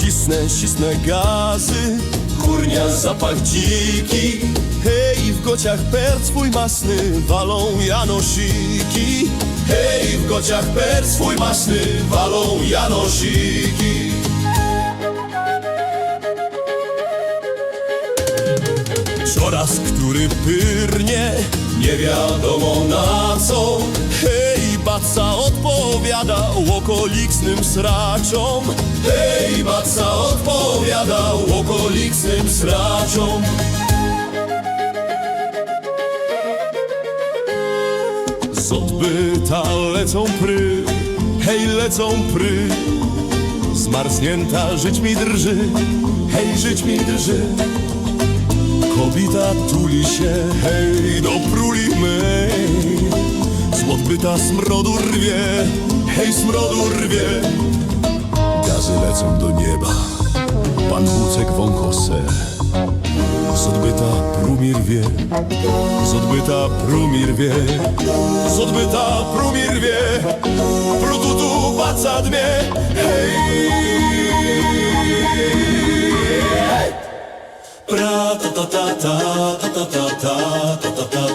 Тісне, щісне гази, курня запах дикий Hej, w gociach per swój masny walą janosiki. Hej, w gociach per swój masny walą janosiki. Coraz który pyrnie, nie wiadomo na co. Hej, baca odpowiada okolicznym sraczom. Hej, baca odpowiada okolicznym sraczom. Z odbyta lecą pry Hej, lecą pry. Zmarznięta żyć mi drży Hej, żyć mi drży. Kobita tuli się, hej, do pruli mej. Z odbyta smrodu rwie, hej, smrodu rwie. Gazy lecą do nieba, pan Hucek wąchose Z odbyta prumi rwie, z odbyta prumi rwie Z odbyta prumi rwie, prututu baca dmie, hej Pra ta ta ta ta ta ta ta ta ta ta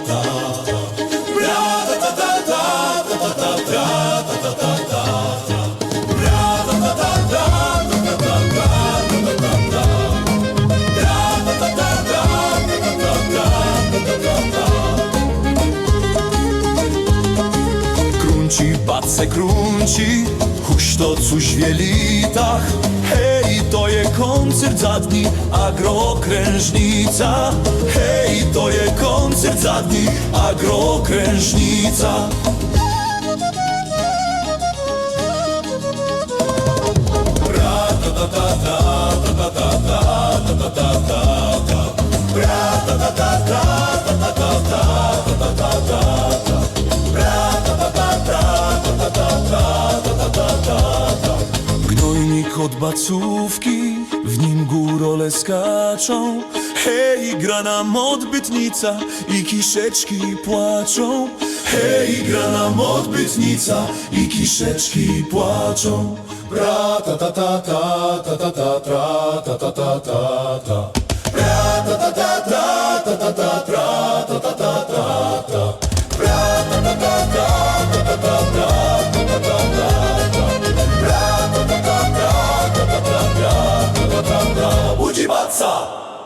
Krunci, bace krunci, huś to coś w wielitach Hej, to je koncert za dni, agrokrężnica. Hej, to je koncert za dni, agrokrężnica od bacówki, w nim górole skaczą Hej, gra nam odbytnica i kiszeczki płaczą Hej, gra nam odbytnica i kiszeczki płaczą Bra ta ta ta ta ta ta ta tra ta ta ta ta ta Bra ta ta ta ta ta ta ta tra ta ta ta ta ta Bra ta ta ta ta ta ta ta ta ta Matzah.